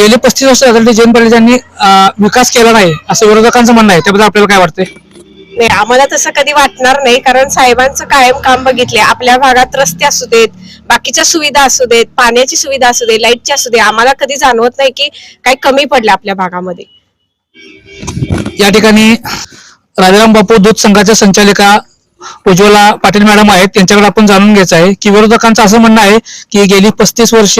गेली पस्तीस वर्ष आढळले जयंत पाटील यांनी विकास केला नाही असं विरोधकांचं म्हणणं आहे. त्याबद्दल आपल्याला काय वाटतंय? नाही आम्हाला तसं कधी वाटणार नाही कारण साहेबांचं कायम काम बघितले. आपल्या भागात रस्ते असू देत बाकीच्या सुविधा असू देत पाण्याची सुविधा असू दे लाईटची असू दे आम्हाला कधी जाणवत नाही की काही कमी पडलं आपल्या भागामध्ये. या ठिकाणी राजाराम बापू दूध संघाच्या संचालिका उज्ज्वला पाटील मॅडम आहेत त्यांच्याकडे आपण जाणून घ्यायचं आहे की विरोधकांचं असं म्हणणं आहे की गेली पस्तीस वर्ष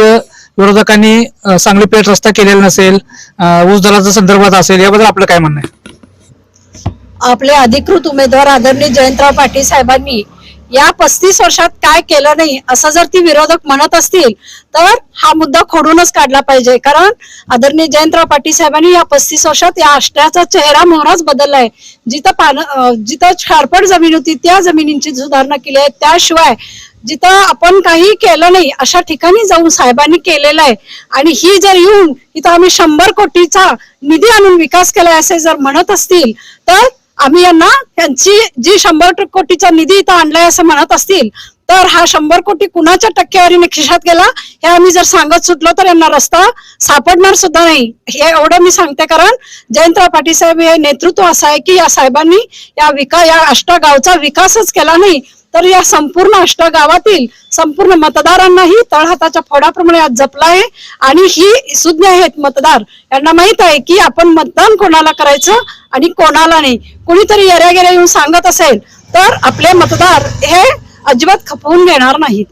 विरोधकांनी सांगली पेठ रस्ता केलेला नसेल ऊस दराच्या संदर्भात असेल याबद्दल आपलं काय म्हणणं आहे? आपले अधिकृत उमेदवार आदरणीय जयंतराव पाटील साहेबांनी या पस्तीस वर्षात काय केलं नाही असं जर ती विरोधक म्हणत असतील तर हा मुद्दा खोडूनच काढला पाहिजे. कारण आदरणीय जयंतराव पाटील साहेबांनी या पस्तीस वर्षात या आष्ट्याचा चेहरा मोहराच बदललाय. जिथं पान जिथं खारपड जमीन होती त्या जमिनींची सुधारणा केली आहे. त्याशिवाय जिथं आपण काही केलं नाही अशा ठिकाणी जाऊन साहेबांनी केलेलं आहे. आणि ही जर येऊन इथं आम्ही शंभर कोटीचा निधी आणून विकास केलाय असे जर म्हणत असतील तर आम्ही यांना त्यांची जी शंभर कोटीचा निधी इथं आणलाय असं म्हणत असतील तर हा शंभर कोटी कुणाच्या टक्केवारीने खिशात गेला हे आम्ही जर सांगत सुटलो तर यांना रस्ता सापडणार सुद्धा नाही. हे एवढं मी सांगते कारण जयंतराव पाटील साहेब हे नेतृत्व असं आहे की या साहेबांनी या विका या अष्टा गावचा विकासच केला नाही. तर या संपूर्ण अष्ट गावातील संपूर्ण मतदारांनाही तळहाताच्या फोडाप्रमाणे आज जपला आहे आणि ही सुज्ञ आहेत मतदार. यांना माहीत आहे की आपण मतदान कोणाला करायचं आणि कोणाला नाही. कुणीतरी येऱ्या गेऱ्या येऊन सांगत असेल तर आपले मतदार हे अजिबात खपवून घेणार नाहीत.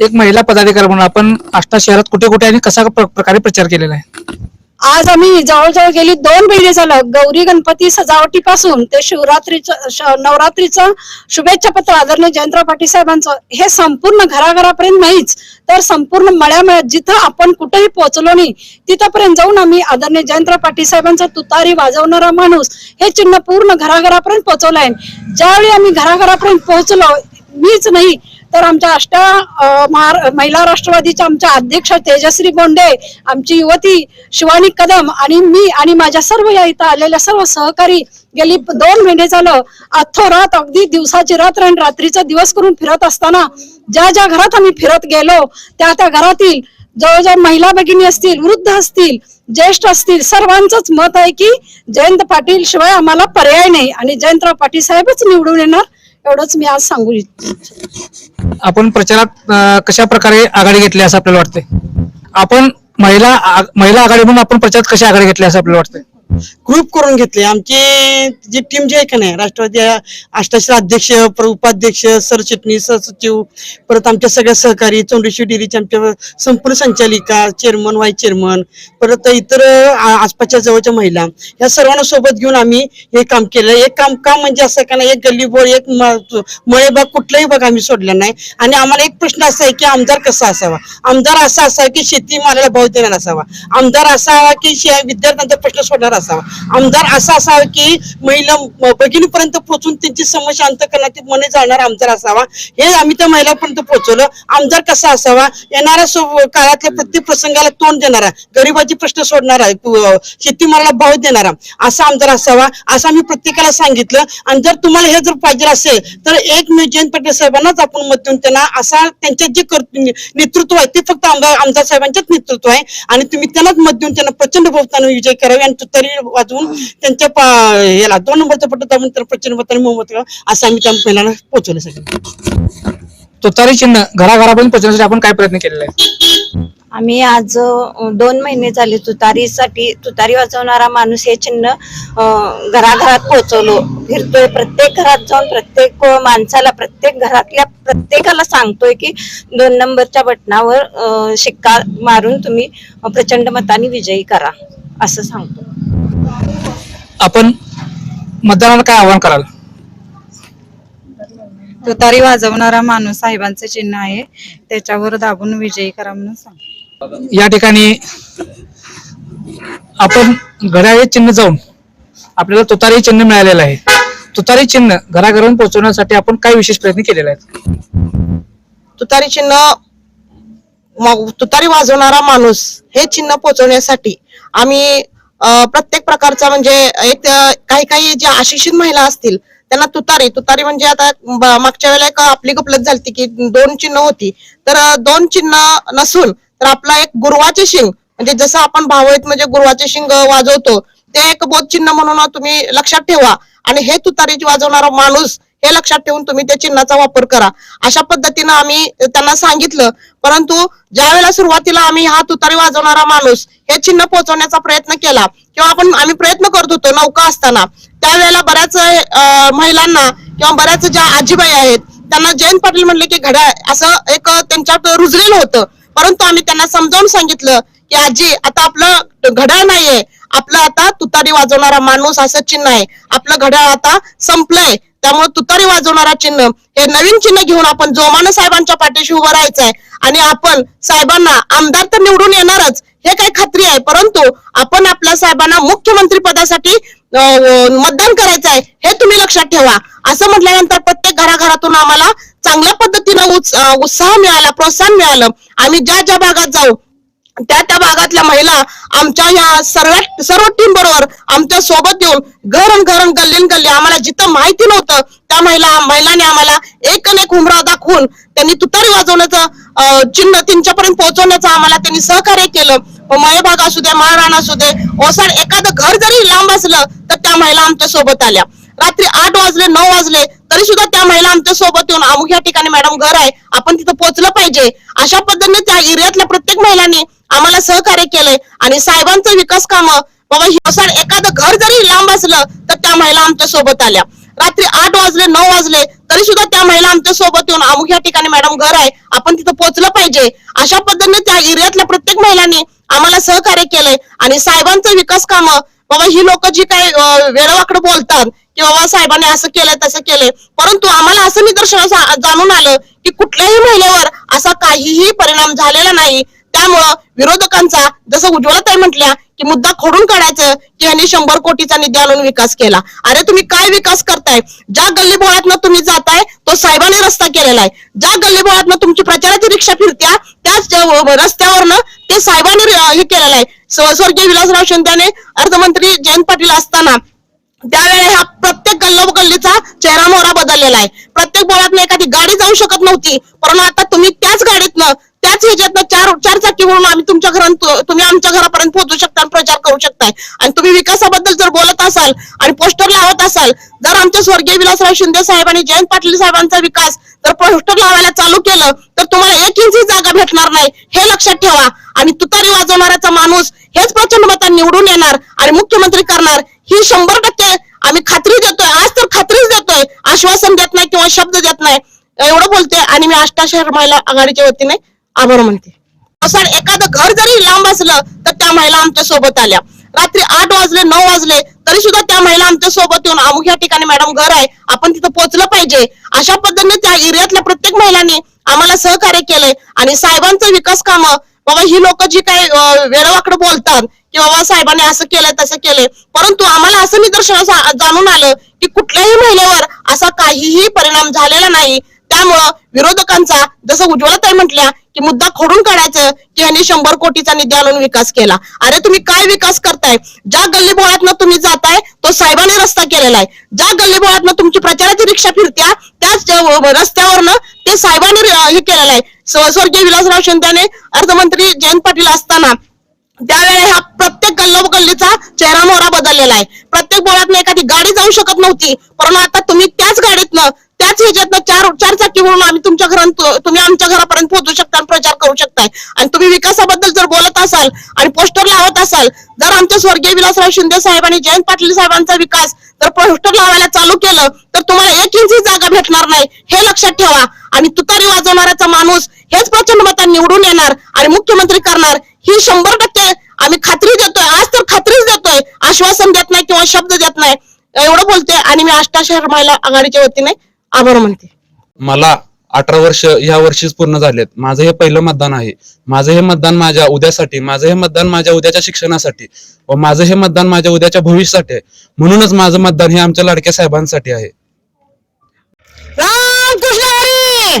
एक महिला पदाधिकारी म्हणून आपण आष्टा शहरात कुठे कुठे आणि कशा प्र- प्रकारे प्रचार केलेला आहे? आज आम्ही जवळजवळ गेली दोन महिने झालं. गौरी गणपती सजावटीपासून ते शिवरात्रीचं नवरात्रीचं शुभेच्छा पत्र आदरणीय जयंतराव पाटील साहेबांचं हे संपूर्ण घराघरापर्यंत नाहीच तर संपूर्ण मळ्यामळ्यात जिथं आपण कुठेही पोहोचलो नाही तिथपर्यंत जाऊन आम्ही आदरणीय जयंतराव पाटील साहेबांचा तुतारी वाजवणारा माणूस हे चिन्ह पूर्ण घराघरापर्यंत पोहोचवलंय ज्यावेळी आम्ही घराघरापर्यंत पोहोचलो मीच नाही तर आमच्या अष्टा महिला राष्ट्रवादीच्या आमच्या अध्यक्ष तेजश्री बोंडे आमची युवती शिवानी कदम आणि मी आणि माझ्या सर्व या इथं आलेल्या सर्व सहकारी गेली दोन महिने झालं अथोरात अगदी दिवसाची रात्र आणि रात्रीचा दिवस करून फिरत असताना ज्या ज्या घरात आम्ही फिरत गेलो त्या त्या घरातील जवळजवळ महिला भगिनी असतील वृद्ध असतील ज्येष्ठ असतील सर्वांचंच मत आहे की जयंत पाटील शिवाय आम्हाला पर्याय नाही आणि जयंतराव पाटील साहेबच निवडून येणार एवढंच मी आज सांगू इच्छिते. आपण प्रचारात अं, कशा प्रकारे आघाडी घेतली असं आपल्याला वाटतंय? आपण महिला आ- महिला आघाडी म्हणून आपण प्रचारात कशी आघाडी घेतली असं आपल्याला वाटतंय? ग्रुप करून घेतले. आमची जी टीम जी आहे का नाही राष्ट्रवादी अष्टाशे अध्यक्ष उपाध्यक्ष सरचिटणीस सचिव परत आमच्या सगळ्या सहकारी चौंडेश्वर डेअरीचे आमच्या संपूर्ण संचालिका चेअरमन वाईस चेअरमन परत इतर आसपासच्या जवळच्या महिला या सर्वांना सोबत घेऊन आम्ही हे काम केलं. एक काम काम म्हणजे असं का नाही एक गल्लीबोळ एक मळेबाग कुठलाही भाग आम्ही सोडला नाही. आणि आम्हाला एक प्रश्न असा आहे की आमदार कसा असावा? आमदार असा असावा की शेती मालाला भाव देणार असावा? आमदार असावा की विद्यार्थ्यांचा प्रश्न सोडणार असावा. आमदार असा असावा की महिला भगिनीपर्यंत पोहोचून त्यांची समस्या अंत करण्यात मने जाणार आमदार असावा. हे आम्ही त्या महिलापर्यंत पोहोचवलं. आमदार कसा असावा? येणाऱ्या काळातल्या प्रत्येक प्रसंगाला तोंड देणारा गरिबाचे प्रश्न सोडणारा शेतीमाला भाव देणारा असा आमदार असावा असं आम्ही प्रत्येकाला सांगितलं. आणि जर तुम्हाला हे जर पाहिजे असेल तर एक मी जयंत पाटील साहेबांनाच आपण मत देऊन त्यांना असा त्यांच्यात जे कर- नेतृत्व आहे ते फक्त आमदार आमदार साहेबांच्याच नेतृत्व आहे. आणि तुम्ही त्यांनाच मत देऊन त्यांना प्रचंड बहुतांना विजय करावे आणि तुतारी वाजवून त्यांच्या पा- याला दोन नंबरचा पट्ट दाबून त्यांना प्रचंड मताने करावं असं आम्ही त्या महिलांना पोहोचवलं सगळं. तुतारी चिन्ह घराघरापर्यंत पोहोचण्यासाठी आपण काय प्रयत्न केलेला आहे आम्ही आज दोन महिने झाले तुतारीसाठी तुतारी वाजवणारा माणूस हे चिन्ह घराघरात पोहोचवलो. फिरतोय प्रत्येक घरात जाऊन प्रत्येक माणसाला प्रत्येक घरातल्या प्रत्येकाला सांगतोय की दोन नंबरच्या बटनावर अ, शिक्का मारून तुम्ही प्रचंड मताने विजयी करा असं सांगतो. आपण मतदारांना काय आवाहन कराल? तुतारी वाजवणारा माणूस साहेबांचं चिन्ह आहे. त्याच्यावर दाबून विजयी करा म्हणून सांग. या ठिकाणी आपण घड्याळे चिन्ह जाऊन आपल्याला तुतारी चिन्ह मिळालेलं आहे. तुतारी चिन्ह घराघरात पोहोचवण्यासाठी आपण काय विशेष प्रयत्न केलेले आहेत? तुतारी चिन्ह मग तुतारी वाजवणारा माणूस हे चिन्ह पोहोचवण्यासाठी आम्ही प्रत्येक प्रकारचा म्हणजे एक काही काही जे अशिक्षित महिला असतील त्यांना तुतारी तुतारी म्हणजे आता मागच्या वेळेला एक आपली गपलत झाली की दोन चिन्ह होती. तर दोन चिन्ह नसून तर आपला एक गुरुवाचे शिंग म्हणजे जसं आपण भावळीत म्हणजे गुरुवाचे शिंग वाजवतो ते एक बोध चिन्ह म्हणून तुम्ही लक्षात ठेवा. आणि हे तुतारी वाजवणारा माणूस हे लक्षात ठेवून तुम्ही त्या चिन्हाचा वापर करा. अशा पद्धतीनं आम्ही त्यांना सांगितलं. परंतु ज्या वेळेला सुरुवातीला आम्ही हा तुतारी वाजवणारा माणूस हे चिन्ह पोहोचवण्याचा प्रयत्न केला किंवा आपण आम्ही प्रयत्न करत होतो नौका असताना. त्यावेळेला बऱ्याच महिलांना किंवा बऱ्याच ज्या आजीबाई आहेत त्यांना जयंत पाटील म्हणले की घड्याळ असं एक त्यांच्यात रुजलेलं होतं. परंतु आम्ही त्यांना समजावून सांगितलं की आजी आता आपलं घड्याळ नाहीये. आपलं आता तुतारी वाजवणारा माणूस असं चिन्ह आहे. आपलं घड्याळ आता संपलंय. त्यामुळे तुतारी वाजवणारा चिन्ह. हे नवीन चिन्ह घेऊन आपण जोमानं साहेबांच्या पाठीशी उभं राहायचंय. आणि आपण साहेबांना आमदार तर निवडून येणारच. हे काही खात्री आहे. परंतु आपण आपल्या साहेबांना मुख्यमंत्री पदासाठी मतदान करायचं आहे हे तुम्ही लक्षात ठेवा. असं म्हटल्यानंतर प्रत्येक घराघरातून आम्हाला चांगल्या पद्धतीनं उत्साह मिळाला प्रोत्साहन मिळालं. आम्ही ज्या ज्या भागात जाऊ त्या त्या भागातल्या महिला आमच्या या सर्व सर्व टीम बरोबर आमच्यासोबत येऊन घर घर गल्लीन गल्ली आम्हाला जिथं माहिती नव्हतं त्या महिला महिलांनी आम्हाला एक न एक उमरा दाखवून त्यांनी तुतारी वाजवण्याचं चिन्ह त्यांच्यापर्यंत पोहोचवण्याचं आम्हाला त्यांनी सहकार्य केलं. मयभाग असू दे माळरान असू दे ओसाड एखादं घर जरी लांब असलं तर त्या महिला आमच्यासोबत आल्या. रात्री आठ वाजले नऊ वाजले तरी सुद्धा त्या महिला आमच्यासोबत येऊन अमुक या ठिकाणी मॅडम घर आहे आपण तिथं पोहोचलं पाहिजे. अशा पद्धतीने त्या एरियातल्या प्रत्येक महिलांनी आम्हाला सहकार्य केलंय. आणि साहेबांचं विकास काम बाबा हिवसाड एखादं घर जरी लांब असलं तर त्या महिला आमच्यासोबत आल्या. रात्री आठ वाजले नऊ वाजले तरी सुद्धा त्या महिला आमच्यासोबत येऊन अमुक या ठिकाणी मॅडम घर आहे. आपण तिथं पोहोचलं पाहिजे. अशा पद्धतीने त्या एरियातल्या प्रत्येक महिलांनी आम्हाला सहकार्य केलंय. आणि साहेबांचं विकास काम बाबा ही लोक जी काय वेळवाकडे बोलतात की बाबा साहेबांनी असं केलंय तसं केलंय. परंतु आम्हाला असं निदर्शन जाणून आलं की कुठल्याही महिलेवर असा काहीही परिणाम झालेला नाही. त्यामुळं विरोधकांचा जसं उज्ज्वलताई म्हटल्या की मुद्दा खोडून काढायचं की यांनी शंभर कोटीचा निधी आणून विकास केला. अरे तुम्ही काय विकास करताय? ज्या गल्लीबोळातनं तुम्ही जाताय तो साहेबांनी रस्ता केलेला आहे. ज्या गल्लीबोळातनं तुमची प्रचाराची रिक्षा फिरत्या त्याच रस्त्यावरनं ते साहेबांनी हे केलेलं आहे. स्वर्गीय विलासराव शिंदेने अर्थमंत्री जयंत पाटील असताना त्यावेळेला ह्या प्रत्येक गल्लोगल्लीचा चेहरा मोहरा बदललेला आहे. प्रत्येक बोळातनं एखादी गाडी जाऊ शकत नव्हती परंतु आता तुम्ही त्याच गाडीतनं त्याच ह्याच्यातनं चार चार चाकी म्हणून आम्ही तुमच्या घरात तुम्ही आमच्या घरापर्यंत पोहोचू शकता आणि प्रचार करू शकताय. आणि तुम्ही विकासाबद्दल जर बोलत असाल आणि पोस्टर लावत असाल जर आमच्या स्वर्गीय विलासराव शिंदे साहेब आणि जयंत पाटील साहेबांचा विकास जर पोस्टर लावायला चालू केलं तर तुम्हाला एक इंची जागा भेटणार नाही. हे लक्षात ठेवा. आणि तुतारी वाजवणाऱ्याचा माणूस हेच प्रचंड मतात निवडून येणार आणि मुख्यमंत्री करणार. ही शंभर टक्के आम्ही खात्री देतोय. आज तर खात्रीच देतोय. आश्वासन देत नाही किंवा शब्द देत नाही. एवढं बोलते आणि मी आष्टा शहर महिला आघाडीच्या वतीने आभार म्हणते असं एखादं घर जरी लांब असलं तर त्या महिला आमच्यासोबत आल्या. रात्री आठ वाजले नऊ वाजले तरी सुद्धा त्या महिला आमच्यासोबत येऊन अमुक या ठिकाणी मॅडम घर आहे. आपण तिथं पोहोचलं पाहिजे. अशा पद्धतीने त्या एरियातल्या प्रत्येक महिलांनी आम्हाला सहकार्य केलंय आणि साहेबांचं विकास कामं बाबा ही लोक जी काय वेळवाकडे बोलतात की बाबा साहेबांनी असं केलंय तसं केलंय परंतु आम्हाला असं निदर्शनास जाणून आलं की कुठल्याही महिलेवर असा काहीही परिणाम झालेला नाही त्यामुळं विरोधकांचा जसं उज्ज्वलताई म्हटल्या की मुद्दा खोडून काढायचं की यांनी शंभर कोटीचा निधी आणून विकास केला. अरे तुम्ही काय विकास करताय? ज्या गल्लीबोळातनं तुम्ही जाताय तो साहेबाने रस्ता केलेला आहे. ज्या गल्लीबोळातनं तुमची प्रचाराची रिक्षा फिरत्या त्याच रस्त्यावरनं ते साहेबाने हे केलेलं आहे. स्वर्गीय विलासराव शिंदेने अर्थमंत्री जयंत पाटील असताना त्यावेळेला हा प्रत्येक गल्लो गल्लीचा चेहरा मोहरा बदललेला आहे. प्रत्येक बोळातनं एखादी गाडी जाऊ शकत नव्हती परंतु आता तुम्ही त्याच गाडीतनं त्याच ह्याच्यातनं चार चार चाकी म्हणून आम्ही तुमच्या घरात तुम्ही आमच्या घरापर्यंत पोहोचू शकता आणि प्रचार करू शकताय. आणि तुम्ही विकासाबद्दल जर बोलत असाल आणि पोस्टर लावत असाल जर आमच्या स्वर्गीय विलासराव शिंदे साहेब आणि जयंत पाटील साहेबांचा विकास जर पोस्टर लावायला चालू केलं तर तुम्हाला एक इंची जागा भेटणार नाही. हे लक्षात ठेवा. आणि तुतारी वाजवणाऱ्याचा माणूस हेच प्रचंड मतात निवडून येणार आणि मुख्यमंत्री करणार. ही शंभर टक्के आम्ही खात्री देतोय. आज तर खात्रीच देतोय. आश्वासन देत नाही किंवा शब्द देत नाही. एवढं बोलते आणि मी आष्टा शहर महिला आघाडीच्या वतीने आभार म्हणते मला अठरा वर्ष ह्या वर्षीच पूर्ण झालेत. माझं हे पहिलं मतदान आहे. माझं हे मतदान माझ्या उद्यासाठी माझं हे मतदान माझ्या उद्याच्या शिक्षणासाठी व माझं हे मतदान माझ्या उद्याच्या भविष्यासाठी आहे. म्हणूनच माझं मतदान हे आमच्या लाडक्या साहेबांसाठी आहे. रामकृष्ण हरी!